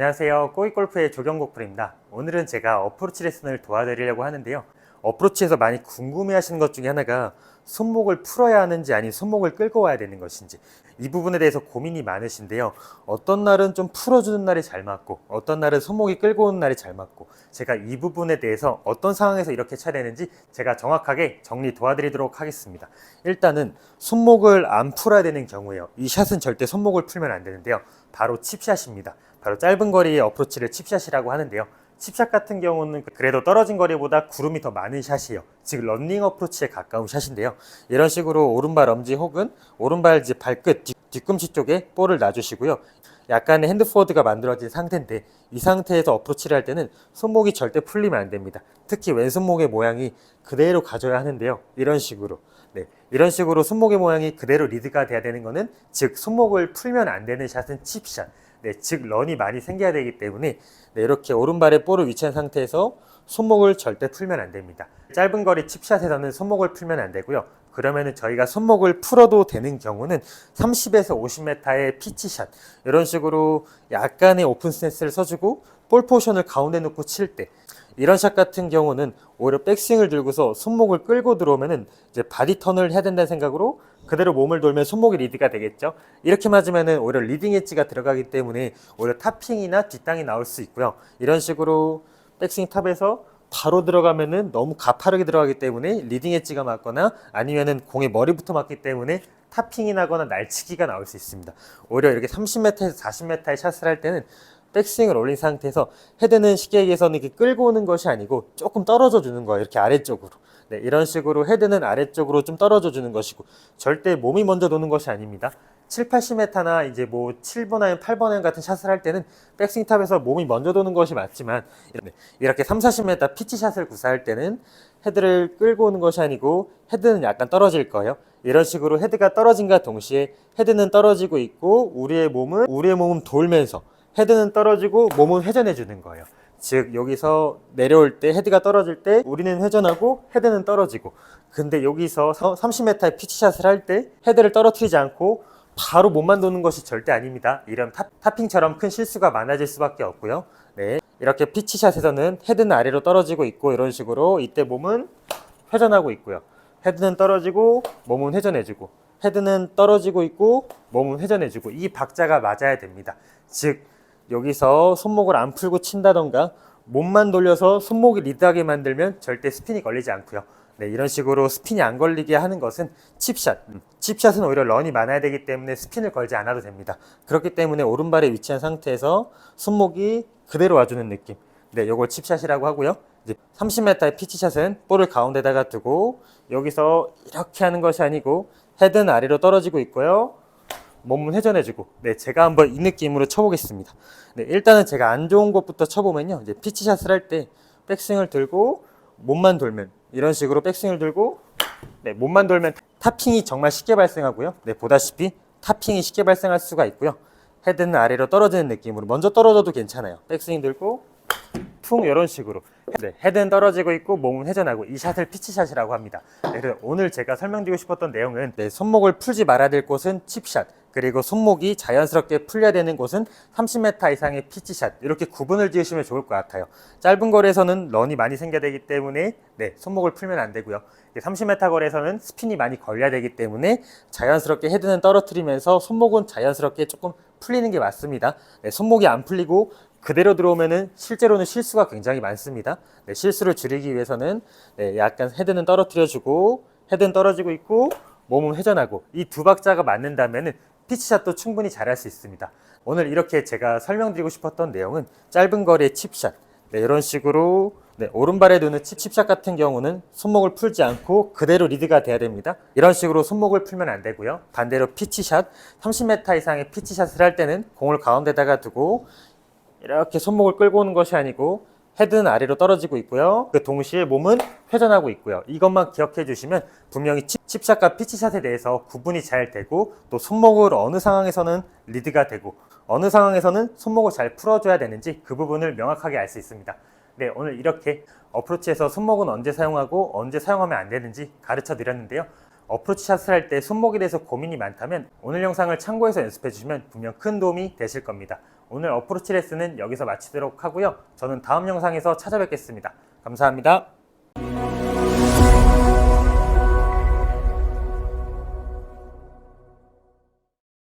안녕하세요. 꼬이골프의 조경복 프로입니다. 오늘은 제가 어프로치 레슨을 도와드리려고 하는데요. 어프로치에서 많이 궁금해 하시는 것 중에 하나가 손목을 풀어야 하는지 아니면 손목을 끌고 와야 되는 것인지 이 부분에 대해서 고민이 많으신데요. 어떤 날은 좀 풀어주는 날이 잘 맞고 어떤 날은 손목이 끌고 오는 날이 잘 맞고 제가 이 부분에 대해서 어떤 상황에서 이렇게 쳐야 되는지 제가 정확하게 정리 도와드리도록 하겠습니다. 일단은 손목을 안 풀어야 되는 경우에요. 이 샷은 절대 손목을 풀면 안 되는데요. 바로 칩샷입니다. 바로 짧은 거리의 어프로치를 칩샷이라고 하는데요. 칩샷 같은 경우는 그래도 떨어진 거리보다 구름이 더 많은 샷이에요. 즉 런닝 어프로치에 가까운 샷인데요. 이런 식으로 오른발 엄지 혹은 오른발 발끝 뒤, 뒤꿈치 쪽에 볼을 놔주시고요. 약간의 핸드포워드가 만들어진 상태인데 이 상태에서 어프로치를 할 때는 손목이 절대 풀리면 안 됩니다. 특히 왼손목의 모양이 그대로 가져야 하는데요. 이런 식으로. 네, 이런 식으로 손목의 모양이 그대로 리드가 돼야 되는 거는 즉 손목을 풀면 안 되는 샷은 칩샷. 네, 즉 런이 많이 생겨야 되기 때문에 네, 이렇게 오른발에 볼을 위치한 상태에서 손목을 절대 풀면 안 됩니다. 짧은 거리 칩샷에서는 손목을 풀면 안 되고요. 그러면은 저희가 손목을 풀어도 되는 경우는 30에서 50m의 피치샷 이런 식으로 약간의 오픈 스탠스를 써주고 볼 포션을 가운데 놓고 칠 때 이런 샷 같은 경우는 오히려 백스윙을 들고서 손목을 끌고 들어오면은 이제 바디 턴을 해야 된다는 생각으로 그대로 몸을 돌면 손목이 리드가 되겠죠. 이렇게 맞으면은 오히려 리딩 엣지가 들어가기 때문에 오히려 탑핑이나 뒷땅이 나올 수 있고요. 이런 식으로 백스윙 탑에서 바로 들어가면은 너무 가파르게 들어가기 때문에 리딩 엣지가 맞거나 아니면은 공의 머리부터 맞기 때문에 탑핑이 나거나 날치기가 나올 수 있습니다. 오히려 이렇게 30m에서 40m의 샷을 할 때는 백스윙을 올린 상태에서 헤드는 쉽게 얘기해서는 이렇게 끌고 오는 것이 아니고 조금 떨어져 주는 거예요. 이렇게 아래쪽으로. 네, 이런 식으로 헤드는 아래쪽으로 좀 떨어져 주는 것이고 절대 몸이 먼저 도는 것이 아닙니다. 7, 80m나 이제 뭐 7번 아이언, 8번 아이언 같은 샷을 할 때는 백스윙 탑에서 몸이 먼저 도는 것이 맞지만 이렇게 3, 40m 피치 샷을 구사할 때는 헤드를 끌고 오는 것이 아니고 헤드는 약간 떨어질 거예요. 이런 식으로 헤드가 떨어진과 동시에 헤드는 떨어지고 있고 우리의 몸은 우리의 몸은 돌면서 헤드는 떨어지고 몸은 회전해 주는 거예요. 즉 여기서 내려올 때 헤드가 떨어질 때 우리는 회전하고 헤드는 떨어지고 근데 여기서 30m의 피치샷을 할 때 헤드를 떨어뜨리지 않고 바로 몸만 도는 것이 절대 아닙니다. 이런 탑, 탑핑처럼 큰 실수가 많아질 수밖에 없고요. 네. 이렇게 피치샷에서는 헤드는 아래로 떨어지고 있고 이런 식으로 이때 몸은 회전하고 있고요. 헤드는 떨어지고 몸은 회전해주고 헤드는 떨어지고 있고 몸은 회전해주고 이 박자가 맞아야 됩니다. 즉 여기서 손목을 안 풀고 친다던가 몸만 돌려서 손목이 리드하게 만들면 절대 스핀이 걸리지 않고요. 네, 이런 식으로 스핀이 안 걸리게 하는 것은 칩샷. 음, 칩샷은 오히려 런이 많아야 되기 때문에 스핀을 걸지 않아도 됩니다. 그렇기 때문에 오른발에 위치한 상태에서 손목이 그대로 와주는 느낌. 네, 요걸 칩샷이라고 하고요. 이제 30m의 피치샷은 볼을 가운데다가 두고 여기서 이렇게 하는 것이 아니고 헤드는 아래로 떨어지고 있고요. 몸은 회전해주고 네 제가 한번 이 느낌으로 쳐보겠습니다. 네 일단은 제가 안 좋은 것부터 쳐보면요. 이제 피치샷을 할 때 백스윙을 들고 몸만 돌면 이런 식으로 백스윙을 들고 네 몸만 돌면 탑핑이 정말 쉽게 발생하고요. 네 보다시피 탑핑이 쉽게 발생할 수가 있고요. 헤드는 아래로 떨어지는 느낌으로 먼저 떨어져도 괜찮아요. 백스윙 들고 퉁 이런 식으로. 네, 헤드는 떨어지고 있고 몸은 회전하고 이 샷을 피치샷이라고 합니다. 네, 오늘 제가 설명드리고 싶었던 내용은 네, 손목을 풀지 말아야 될 곳은 칩샷 그리고 손목이 자연스럽게 풀려야 되는 곳은 30m 이상의 피치샷 이렇게 구분을 지으시면 좋을 것 같아요. 짧은 거리에서는 런이 많이 생겨야 되기 때문에 네, 손목을 풀면 안 되고요. 30m 거리에서는 스핀이 많이 걸려야 되기 때문에 자연스럽게 헤드는 떨어뜨리면서 손목은 자연스럽게 조금 풀리는 게 맞습니다. 네, 손목이 안 풀리고 그대로 들어오면은 실제로는 실수가 굉장히 많습니다. 네, 실수를 줄이기 위해서는 네, 약간 헤드는 떨어뜨려주고 헤드는 떨어지고 있고 몸은 회전하고 이 두 박자가 맞는다면은 피치샷도 충분히 잘할 수 있습니다. 오늘 이렇게 제가 설명드리고 싶었던 내용은 짧은 거리의 칩샷 네, 이런 식으로 네, 오른발에 칩, 칩샷 같은 경우는 손목을 풀지 않고 그대로 리드가 돼야 됩니다. 이런 식으로 손목을 풀면 안 되고요. 반대로 피치샷, 30m 이상의 피치샷을 할 때는 공을 가운데다가 두고 이렇게 손목을 끌고 오는 것이 아니고 헤드는 아래로 떨어지고 있고요. 그 동시에 몸은 회전하고 있고요. 이것만 기억해 주시면 분명히 칩, 칩샷과 피치샷에 대해서 구분이 잘 되고 또 손목을 어느 상황에서는 리드가 되고 어느 상황에서는 손목을 잘 풀어줘야 되는지 그 부분을 명확하게 알 수 있습니다. 네, 오늘 이렇게 어프로치에서 손목은 언제 사용하고 언제 사용하면 안 되는지 가르쳐 드렸는데요. 어프로치 샷을 할 때 손목에 대해서 고민이 많다면 오늘 영상을 참고해서 연습해 주시면 분명 큰 도움이 되실 겁니다. 오늘 어프로치 레슨은 여기서 마치도록 하고요. 저는 다음 영상에서 찾아뵙겠습니다. 감사합니다.